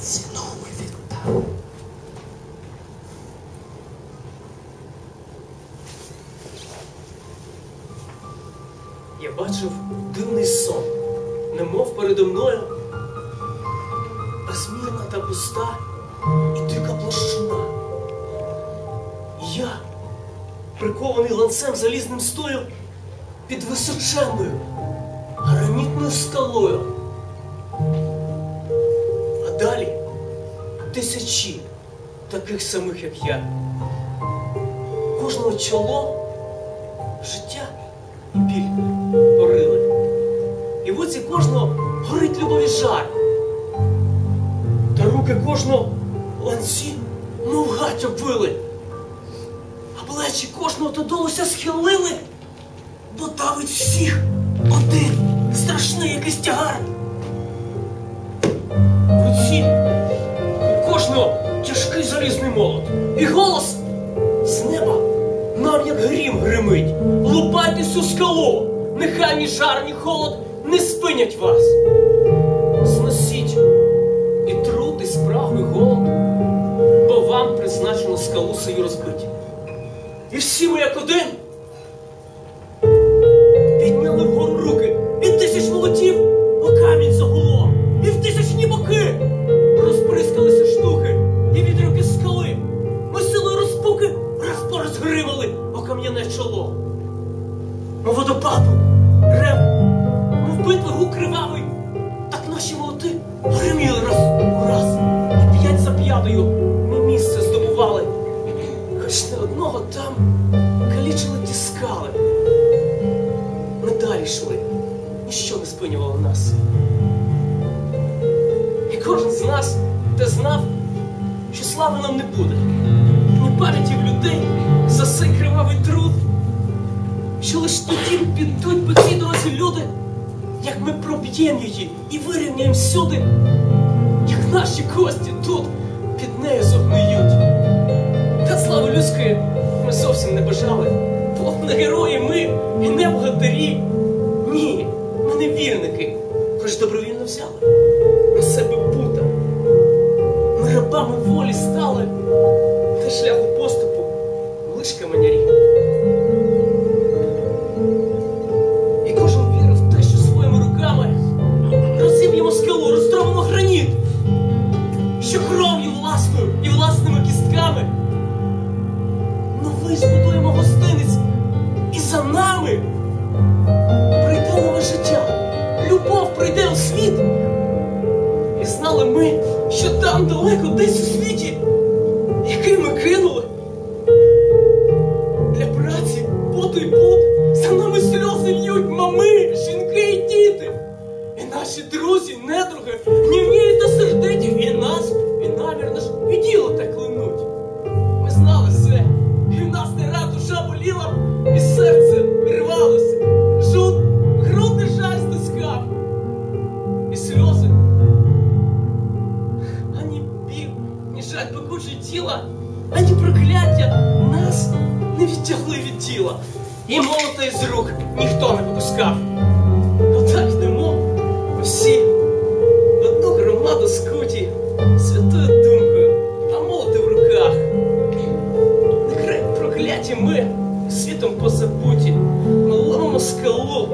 ціну ми віддав. Я бачив дивний сон, немов передо мною безмірна та пуста і дика площина. Я, прикований ланцем залізним стою під височенною гранітною скалою. Тисячі таких самих, як я. Кожного чоло життя і біль горили. І в оці кожного горить любові жар. Та руки кожного ланці, мов гать обвили. А плечі кожного додолуся схилили, бо давить всіх один страшний якийсь тягар. Молот. І голос з неба нам як грім гримить. Лупайте у скалу, нехай ні жар, ні холод не спинять вас. Зносіть і труд, і голод, бо вам призначено скалу сию розбиті. І всі ми як один кам'яне чоло. У водопаду рев, мов битва гук кривавий, так наші молоти гриміли раз у раз, і п'ять за п'ятою ми місце здобували. Хоч не одного там калічили ті скали. Ми далі йшли, ніщо не спинювало нас. І кожен з нас те знав, що слави нам не буде, підуть по цій дорозі люди, як ми проб'ємо її і вирівняємо всюди, як наші кості тут під нею зогниють. Та слави людської ми зовсім не бажали, бо не герої ми і не богатирі. Ні, ми не вірники, хоч добровільно взяли на себе пута. Ми рабами волі стали, та шляху поступу лиш каменярі. За прийде нове життя, любов прийде у світ. І знали ми, що там далеко десь у світі, який ми кинули. Для праці, поту й пут, за нами сльози льють мами, жінки і діти. І наші друзі, недруги, лежать пекуче тіла, ані прокляття нас не відтягли від и молота из рук никто не випускав. Отак йдемо усі в одну громаду скуті, святою думкою, а молоти в руках. Не край прокляті ми світом позабуті, ми ломимо скалу.